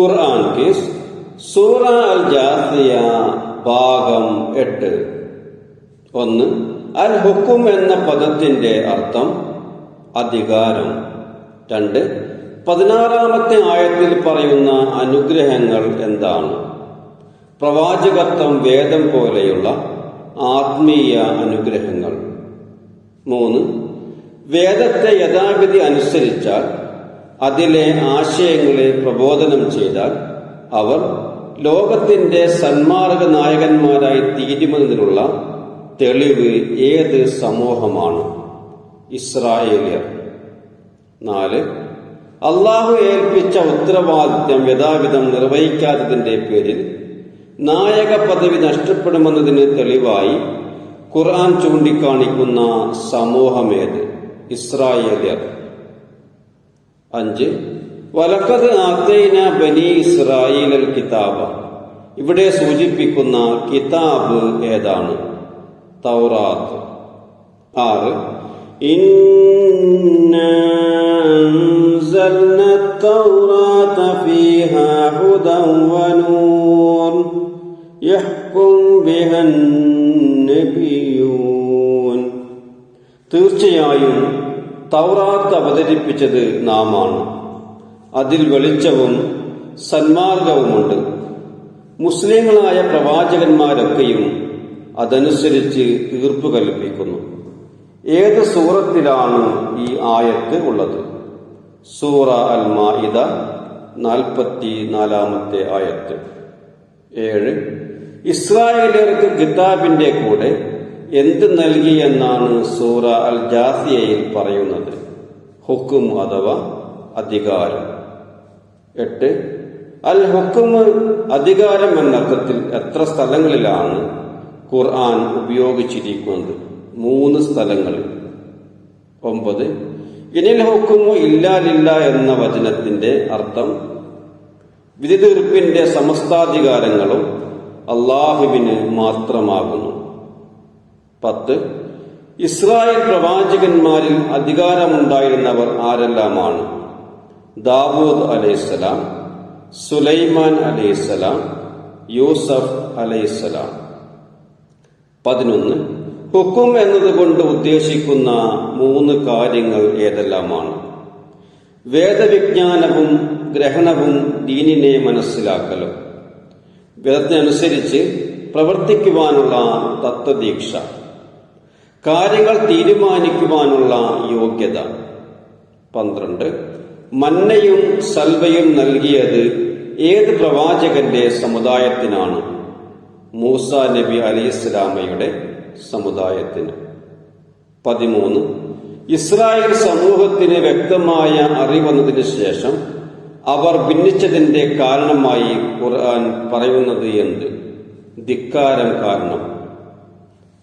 ഖുർആൻ case സൂറ അൽ ജാസിയ ഭാഗം എട്ട്. ഒന്ന് അൽ ഹുക്കും എന്ന പദത്തിന്റെ അർത്ഥം അധികാരം. രണ്ട് പതിനാറാമത്തെ ആയത്തിൽ പറയുന്ന അനുഗ്രഹങ്ങൾ എന്താണ്? പ്രവാചകത്വം വേദം പോലെയുള്ള ആത്മീയ അനുഗ്രഹങ്ങൾ. മൂന്ന് വേദത്തെ യഥാഗതി അനുസരിച്ചാൽ അതിലെ ആശയങ്ങളെ പ്രബോധനം ചെയ്താൽ അവർ ലോകത്തിന്റെ സന്മാർഗ നായകന്മാരായി തീരുമെന്നതിനുള്ള തെളിവ് ഏത് സമൂഹമാണ്? ഇസ്രായേലിയർ. നാല് അള്ളാഹു ഏൽപ്പിച്ച ഉത്തരവാദിത്യം യഥാവിധം നിർവഹിക്കാത്തതിന്റെ പേരിൽ നായക പദവി നഷ്ടപ്പെടുമെന്നതിന് തെളിവായി ഖുർആൻ ചൂണ്ടിക്കാണിക്കുന്ന സമൂഹമേത് ഇസ്രായേലിയർ. അഞ്ച് വലക്കത് ആത്തൈന ബനി ഇസ്രായേൽ അൽ കിതാബ ഇവിടെ സൂചിപ്പിക്കുന്ന കിതാബ് ഏതാണ് തൗറാത്ത് ആറ് إنا أنزلنا التوراة فيها هدى ونور يحكم بها النبيون തീർച്ചയായും തൗറാത്ത് അവതരിപ്പിച്ചത് നാമാണ്. അതിൽ വെളിച്ചവും സന്മാർഗവുമുണ്ട്. മുസ്ലിങ്ങളായ പ്രവാചകന്മാരൊക്കെയും അതനുസരിച്ച് തീർപ്പ് കൽപ്പിക്കുന്നു. ഏത് സൂറത്തിലാണ് ഈ ആയത്ത് ഉള്ളത്? സൂറ അൽ മാഇദ നാൽപ്പത്തി നാലാമത്തെ ആയത്ത്. ഏഴ്. ഇസ്രായേലർക്ക് കിതാബിന്റെ കൂടെ എന്ത് നൽകി എന്നാണ് സൂറ അൽ ജാസിയയിൽ പറയുന്നത്? ഹുക്കും അഥവാ അധികാരം. എട്ട് അൽ ഹുക്കും അധികാരം എന്നർത്ഥത്തിൽ എത്ര സ്ഥലങ്ങളിലാണ് ഖുർആൻ ഉപയോഗിച്ചിരിക്കുന്നത്? മൂന്ന് സ്ഥലങ്ങളിൽ ഒമ്പത് ഇനിൽ ഹുക്കുമു ഇല്ലാലില്ല എന്ന വചനത്തിന്റെ അർത്ഥം വിധി തീർപ്പിന്റെ സമസ്താധികാരങ്ങളും അള്ളാഹുവിന് മാത്രമാകുന്നു. പത്ത്. ഇസ്രായേൽ പ്രവാചകന്മാരിൽ അധികാരമുണ്ടായിരുന്നവർ ആരെല്ലാമാണ്? ദാവൂദ് അലൈഹിസ്സലാം സുലൈമാൻ അലൈഹിസ്സലാം യൂസഫ് അലൈഹിസ്സലാം. പതിനൊന്ന്. ഹുക്കും എന്നതുകൊണ്ട് ഉദ്ദേശിക്കുന്ന മൂന്ന് കാര്യങ്ങൾ ഏതെല്ലാമാണ്? വേദവിജ്ഞാനവും ഗ്രഹണവും ദീനിനെ മനസ്സിലാക്കലും. വേദത്തിനനുസരിച്ച് പ്രവർത്തിക്കുവാനുള്ള തത്വദീക്ഷ. കാര്യങ്ങൾ തീരുമാനിക്കുവാനുള്ള യോഗ്യത. പന്ത്രണ്ട്. മന്നയും സൽവയും നൽകിയത് ഏത് പ്രവാചകന്റെ സമുദായത്തിനാണ്? മൂസ നബി അലി ഇസ്ലാമയുടെ സമുദായത്തിന്. പതിമൂന്ന്. ഇസ്രായേൽ സമൂഹത്തിന് വ്യക്തമായ അറിവന്നതിന് ശേഷം അവർ ഭിന്നിച്ചതിന്റെ കാരണമായി ഖുർആൻ പറയുന്നത് എന്ത്? ധിക്കാരം കാരണം.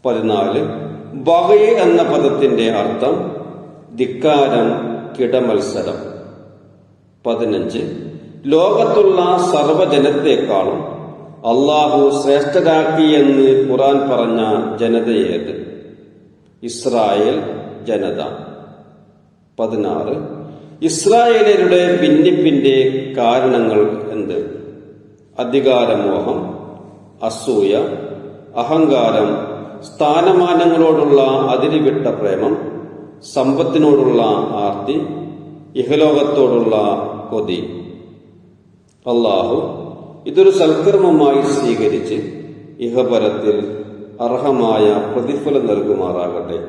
പതിനാല്. ബഹയ എന്ന പദത്തിന്റെ അർത്ഥം ധിക്കാരം കിടമത്സരം. പതിനഞ്ച്. ലോകത്തുള്ള സർവജനത്തെക്കാളും അള്ളാഹു ശ്രേഷ്ഠരാക്കി എന്ന് ഖുറാൻ പറഞ്ഞ ജനതയേത് ഇസ്രായേൽ ജനത. പതിനാറ്. ഇസ്രായേലരുടെ ഭിന്നിപ്പിന്റെ കാരണങ്ങൾ എന്ത്? അധികാരമോഹം അസൂയ അഹങ്കാരം സ്ഥാനമാനങ്ങളോടുള്ള അതിരിവിട്ട പ്രേമം സമ്പത്തിനോടുള്ള ആർത്തി ഇഹലോകത്തോടുള്ള കൊതി. അള്ളാഹു ഇതൊരു സൽക്കർമ്മമായി സ്വീകരിച്ച് ഇഹപരത്തിൽ അർഹമായ പ്രതിഫലം നൽകുമാറാകട്ടെ.